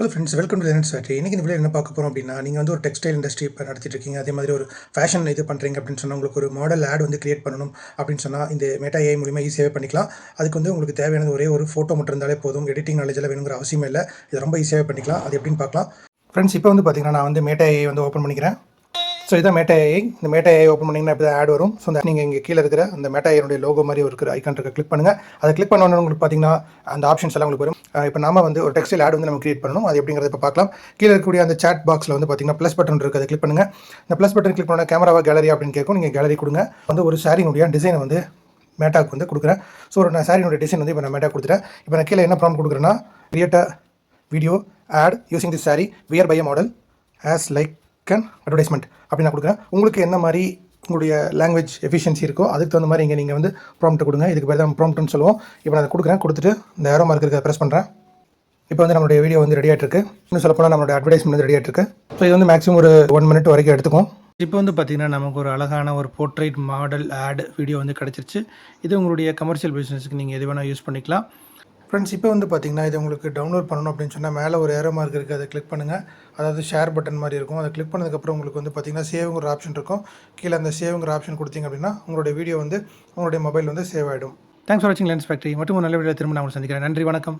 Hello friends welcome to lens factory இன்றைக்கி இந்த video என்ன பார்க்க போகிறோம் அப்படின்னா நீங்கள் வந்து ஒரு டெக்ஸ்டைல் இண்டஸ்ட்ரி இப்போ நடத்திட்டு இருக்கீங்க. அதே மாதிரி ஒரு ஃபேஷன் இது பண்ணுறீங்க அப்படின்னு சொன்னால் உங்களுக்கு ஒரு மாடல் ஆட் வந்து கிரியேட் பண்ணணும் அப்படின்னு சொன்னால் இந்த மெட்டா ஏஐ மூலிமா ஈஸியாகவே பண்ணிக்கலாம். அதுக்கு வந்து உங்களுக்கு தேவையானது ஒரே ஒரு ஃபோட்டோ மட்டும் இருந்தாலே போதும். எடிட்டிங் நாலேஜ் எல்லாம் வேணுங்கிற அவசியமே இல்லை. இது ரொம்ப ஈஸியாகவே பண்ணிக்கலாம். அது எப்படின்னு பார்க்கலாம். ஃப்ரெண்ட்ஸ் இப்போ வந்து பார்த்தீங்கன்னா நான் வந்து மேட்டா ஏஐ வந்து ஓப்பன் பண்ணிக்கிறேன். ஸோ இதான் மேட்டா ஏஐ இந்த மேட்டா ஏஐ ஓப்பன் பண்ணிங்கன்னா இப்போ ஆட் வரும். ஸோ அந்த நீங்கள் இங்கே கீழே இருக்கிற அந்த மேட்டா ஏனுடைய லோகோ மாதிரி ஒரு இருக்கிற ஐக்கான் இருக்க கிளிக் பண்ணுங்கள் அதை கிளிக் பண்ணணும் உங்களுக்கு பார்த்தீங்கன்னா அந்த ஆப்ஷன்ஸ் எல்லாம் உங்களுக்கு வரும். இப்போ நாம வந்து ஒரு டெக்ஸ்டைல் ஆட் வந்து நம்ம கிரியேட் பண்ணணும். அது எப்படிங்கிறத இப்போ பார்க்கலாம். கீழே இருக்கக்கூடிய அந்த சாட் பாக்ஸில் வந்து பார்த்தீங்கன்னா ப்ளஸ் பட்டன் இருக்குது அதை கிளிக் பண்ணுங்கள் இந்த ப்ளஸ் பட்டன் கிளிக் பண்ணால் கேமராவா கேலரி அப்படின்னு கேட்கும். நீங்கள் கேலரி கொடுங்க. வந்து ஒரு சாரியினுடைய டிசைனை வந்து மேட்டாக்கு வந்து கொடுக்குறேன். ஸோ ஒரு நான் சாரியினுடைய டிசைன் வந்து இப்போ நான் மேட்டாக கொடுத்துட்டேன். இப்போ நான் கீழே என்ன ப்ராப்ளம் கொடுக்குறேன்னா create video ad using the sari wear by model as like can advertisement அப்படி நான் கொடுக்குறேன். உங்களுக்கு என்ன மாதிரி உங்களுடைய லாங்குவேஜ் எஃபிஷியன்சி இருக்கோ அதுக்கு தகுந்த மாதிரி இங்கே நீங்கள் வந்து ப்ராம்ப்ட் கொடுங்க. இதுக்கு பேர் தான் ப்ராம்ப்ட்னு சொல்லுவோம். இப்போ நான் அதை கொடுக்குறேன். கொடுத்துட்டு இந்த ஏரோ மார்க் இருக்க ப்ரெஸ் பண்ணுறேன் இப்போ வந்து நம்மளுடைய வீடியோ வந்து ரெடி ஆகிட்டு இருக்கு இன்னும் சொல்லப்போனால் நம்மளுடைய அட்வர்டைஸ்மெண்ட் வந்து ரெடி ஆகிட்டு இருக்கு ஸோ இது வந்து மேக்ஸிமம் ஒரு ஒன் மினிட் வரைக்கும் எடுத்துக்கும் இப்போ வந்து பார்த்திங்கன்னா நமக்கு ஒரு அழகான ஒரு போர்ட்ரேட் மாடல் ஆட் வீடியோ வந்து கிடச்சிருச்சு. இது உங்களுடைய கமர்ஷியல் பிஸ்னஸுக்கு நீங்கள் எது வேணால் யூஸ் பண்ணிக்கலாம். ஃப்ரெண்ட்ஸ் இப்போ வந்து பார்த்தீங்கன்னா இது உங்களுக்கு டவுன்லோட் பண்ணணும் அப்படின்னு சொன்னால் மேலே ஒரு ஏரோ மார்க் இருக்குது அதை கிளிக் பண்ணுங்கள் அதாவது ஷேர் பட்டன் மாதிரி இருக்கும். அதை கிளிக் பண்ணதுக்கப்புறம் உங்களுக்கு வந்து பார்த்தீங்கன்னா சேவுங்கிற ஆப்ஷன் இருக்கும். கீழே அந்த சேவுங்கிற ஆப்ஷன் கொடுத்தீங்க அப்படின்னா உங்களுடைய வீடியோ வந்து உங்களுடைய மொபைல் வந்து சேவ் ஆகிடும் தேங்க்ஸ் ஃபார் வாட்சிங் லென்ஸ் ஃபேக்ட்ரி மற்றும் ஒரு நல்ல வீடியோ திரும்ப நான் உங்களை சந்திக்கிறேன். நன்றி வணக்கம்.